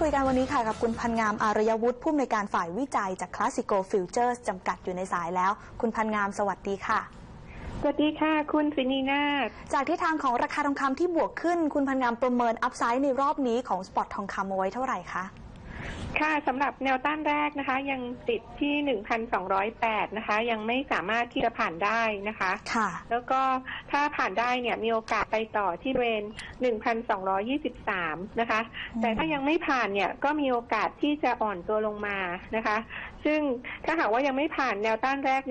คุยกันวันนี้ค่ะกับคุณพันงามอารยวุฒิผู้อำนวยการฝ่ายวิจัยจาก Classico Futures จำกัดอยู่ในสายแล้ว คุณพันงามสวัสดีค่ะ สวัสดีค่ะ คุณสินีนาถจากทิศทางของราคาทองคำที่บวกขึ้น คุณพันงามประเมินอัพไซด์ในรอบนี้ของสปอตทองคำเอาไว้เท่าไหร่คะ ค่ะสำหรับแนวต้านแรกนะคะ ยังติดที่ 1,208 นะคะ ยังไม่สามารถที่จะผ่านได้นะคะ ค่ะ แล้วก็ถ้าผ่านได้เนี่ยมีโอกาสไปต่อที่บริเวณ1,223 นะคะอืมแต่ถ้ายังไม่ผ่านเนี่ยก็มีโอกาสที่จะอ่อนตัวลงมานะคะ ซึ่งถ้าหากว่ายังไม่ผ่านแนวต้านแรก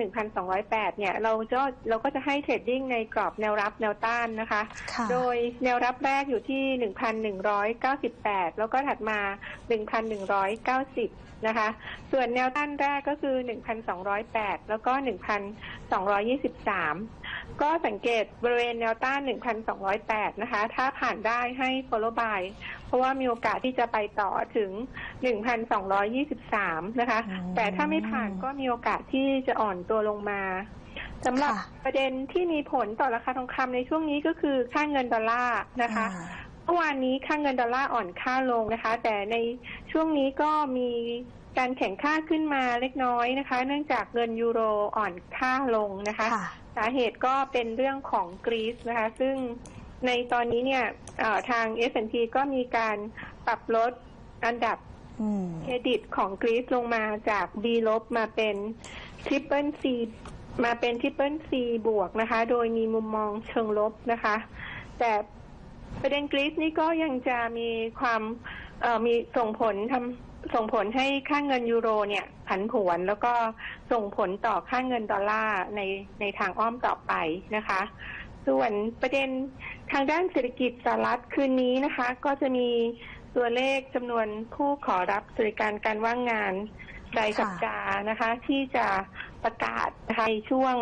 1,208 เนี่ยเราจะเราก็จะให้เทรดดิ้งในกรอบแนวรับแนวต้านนะคะค่ะโดยแนวรับแรกอยู่ที่ 1,198 แล้วก็ถัดมา1,190 นะคะ ส่วนแนวต้านแรกก็คือ 1,208 แล้วก็ 1,223 ก็สังเกตบริเวณแนวต้าน 1,208 นะคะ ถ้าผ่านได้ให้ follow by เพราะว่ามีโอกาสที่จะไปต่อถึง 1,223 นะคะอืมแต่ถ้าไม่ผ่านก็มีโอกาสที่จะอ่อนตัวลงมาสำหรับค่ะประเด็นที่มีผลต่อราคาทองคำในช่วงนี้ก็คือค่าเงินดอลลาร์นะคะอ่าเมื่อวานนี้ค่าเงินดอลลาร์อ่อนค่าลงนะคะ แต่ในช่วงนี้ก็มีการแข่งค่าขึ้นมาเล็กน้อยนะคะ เนื่องจากเงินยูโรอ่อนค่าลงนะคะค่ะสาเหตุก็เป็นเรื่องของกรีซนะคะ ซึ่งในตอนนี้เนี่ยเอ่อทาง S&P ก็มีการปรับลดอันดับอืมเครดิตของกรีซลงมาจาก B ลบมาเป็น Triple C มาเป็น Triple C บวกนะคะ โดยมีมุมมองเชิงลบนะคะ แต่ ประเด็นกรีซนี่ก็ยังจะมีความมีส่งผลทำส่งผลให้ค่าเงินยูโรเนี่ยผันผวน แล้วก็ส่งผลต่อค่าเงินดอลลาร์ในในทางอ้อมต่อไปนะคะ ส่วนประเด็นทางด้านเศรษฐกิจสหรัฐคืนนี้นะคะ ก็จะมีตัวเลขจำนวนผู้ขอรับสวัสดิการการว่างงานรายสัปดาห์นะคะ ที่จะประกาศในช่วง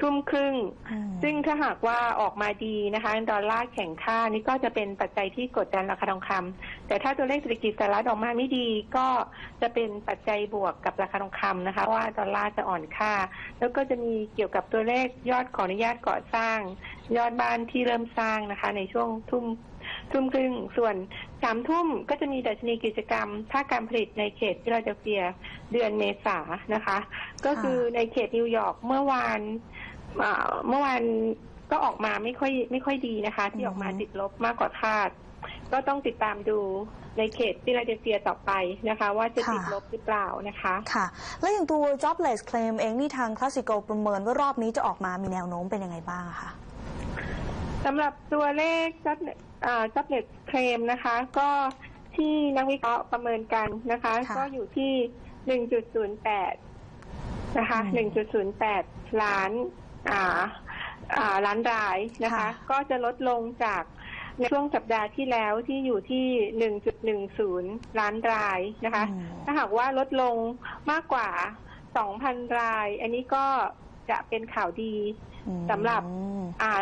ทุ่มครึ่งอืมซึ่งถ้าหากว่าออกมาดีนะคะดอลลาร์แข็งค่านี่ก็จะเป็นปัจจัยที่กดดันราคาทองคำแต่ถ้าตัวเลขเศรษฐกิจสหรัฐออกมาไม่ดีก็จะเป็นปัจจัยบวกกับราคาทองคำนะคะ ว่าดอลลาร์จะอ่อนค่า แล้วก็จะมีเกี่ยวกับตัวเลขยอดขออนุญาตก่อสร้าง ยอดบ้านที่เริ่มสร้างนะคะ ในช่วงทุ่มทุ่มครึ่งส่วนสามทุ่มก็จะมีดัชนีกิจกรรมภาคการผลิตในเขตฟิลาเดลเฟียเดือนเมษานะคะ ก็คือในเขตนิวยอร์กเมื่อวาน อ่าเมื่อวานก็ออกมาไม่ค่อยไม่ค่อยดีนะคะ ที่ออกมาอือฮึติดลบมากกว่าคาด ก็ต้องติดตามดูในเขตฟิลาเดลเฟียต่อไปนะคะ ว่าจะติดลบหรือเปล่านะคะ ค่ะ แล้วอย่างตัว jobless claim เองนี่ทาง Classico ประเมินว่ารอบนี้จะออกมามีแนวโน้มเป็นยังไงบ้างอะคะสำหรับตัวเลขจับจับเน็ตเคลมนะคะ ก็ที่นักวิเคราะห์ประเมินกันนะคะค่ะก็อยู่ที่ 1.08 นะคะอืม1.08 ล้าน อ่าอ่าล้านรายนะคะ ค่ะ ก็จะลดลงจากในช่วงสัปดาห์ที่แล้วที่อยู่ที่ 1.10 ล้านรายนะคะ อืม ถ้าหากว่าลดลงมากกว่า 2,000 ราย อันนี้ก็จะเป็นข่าวดีอืมสำหรับ อ่า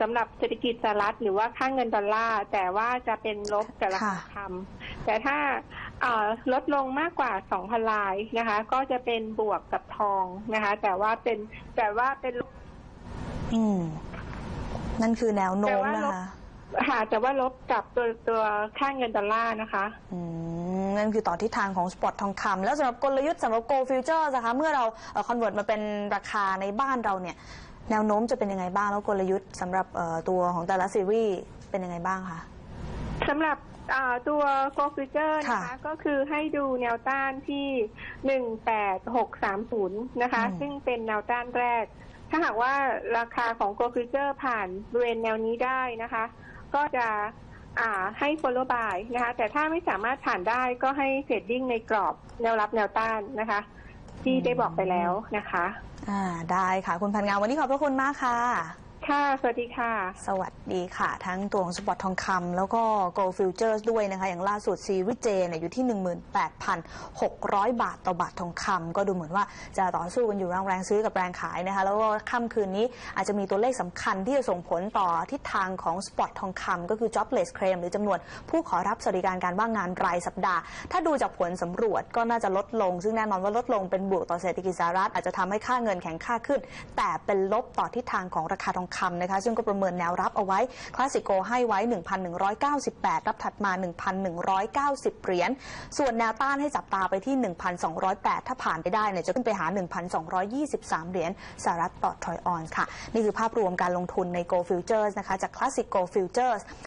สำหรับเศรษฐกิจสหรัฐหรือว่าค่างเงินดอลลาร์แต่ว่าจะเป็นลบแต่ราคาค่ะทำแต่ถ้าอ่า ลดลงมากกว่า 2,000 ลายนะคะ ก็จะเป็นบวกกับทองนะคะ แต่ว่าเป็นแต่ว่าเป็นลบอืมนั่นคือแนวโน้มแต่ว่านะลบคะค่ะแต่ว่าลบกับตัวตัวค่างเงินดอลลาร์นะคะ อืม นั่นคือต่อทิศทางของสปอตทองคำแล้วสำหรับกลยุทธ์สำหรับ Gold Futures นะคะ เมื่อเราคอนเวิร์ตมาเป็นราคาในบ้านเราเนี่ย แนวโน้มจะเป็นยังไงบ้าง แล้วกลยุทธ์สำหรับเอ่อตัวของแต่ละซีรีส์เป็นยังไงบ้างคะสำหรับ อ่าตัว Go Future นะคะค่ะก็คือให้ดูแนวต้านที่18630นะคะอืมซึ่งเป็นแนวต้านแรก ถ้าหากว่าราคาของ Go Future ผ่านบริเวณแนวนี้ได้นะคะ ก็จะอ่าให้ follow by นะคะ แต่ถ้าไม่สามารถผ่านได้ก็ให้เทรดดิ้งในกรอบแนวรับแนวต้านนะคะ ที่ได้บอกไปแล้วนะคะ อ่าได้ค่ะ คุณพันงามวันนี้ขอบพระคุณมากค่ะ ค่ะ สวัสดีค่ะ สวัสดีค่ะ ทั้งตัวของสปอตทองคำแล้วก็ Gold Futures ด้วยนะคะ อย่างล่าสุดซีรีส์เจเนี่ยอยู่ที่ 18,600 บาทต่อบาททองคำก็ดูเหมือนว่าจะต่อสู้กันอยู่ระหว่างแรงซื้อกับแรงขายนะคะ แล้วก็ค่ำคืนนี้อาจจะมีตัวเลขสำคัญที่จะส่งผลต่อทิศทางของสปอตทองคำก็คือ jobless claim หรือจำนวนผู้ขอรับสวัสดิการการว่างงานรายสัปดาห์ ถ้าดูจากผลสำรวจก็น่าจะลดลง ซึ่งแน่นอนว่าลดลงเป็นบวกต่อเศรษฐกิจสหรัฐอาจจะทำให้ค่าเงินแข็งค่าขึ้น แต่เป็นลบต่อทิศทางของราคาทองคำนะคะซึ่งก็ประเมินแนวรับเอาไว้ คลาสสิโกให้ไว้ 1,198 รับถัดมา 1,190 เหรียญ ส่วนแนวต้านให้จับตาไปที่ 1,208 ถ้าผ่านไปได้เนี่ยจะขึ้นไปหา 1,223 เหรียญสหรัฐต่อทรอยออนค่ะ นี่คือภาพรวมการลงทุนใน Go Futures นะคะจาก Classic Go Futures